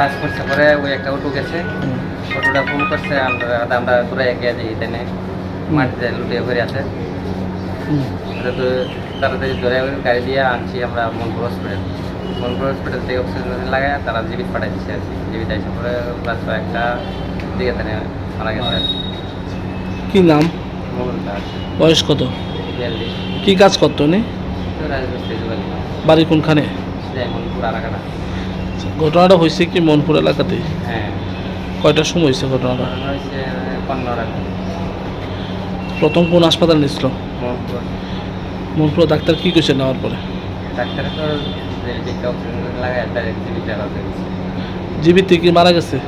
বাস করছে পরে ওই একটা অটো গেছে। অটোটা ফোন করছে আমরা আমরা দূরে গিয়ে যাই এখানে। মাটিতে লুটিয়ে ভরে আছে তো তাড়াতাড়ি ধরে গাড়ি দিয়ে আনছি আমরা মনপুর হসপিটাল মনপুর হসপিটাল থেকে অক্সিজেন লাগায় তারা জীবিত পাঠাই দিচ্ছে আর কি। জীবিত এসে পরে রাত একটা দিকে তানে মারা গেছে। কি নাম? বয়স কত? কি কাজ করতো রাজবস্তি বাড়ি কোনখানে? মনপুর আলাকাটা ঘটনাটা হয়েছে কি মনপুর এলাকাতে হ্যাঁ। কয়টার সময় হয়েছে ঘটনাটা? প্রথম কোন হাসপাতাল নিয়েছিল? মনপুর। মনপুর ডাক্তার কি কইছে নেওয়ার পরে? ডাক্তার তো জীবিত কি মারা গেছে?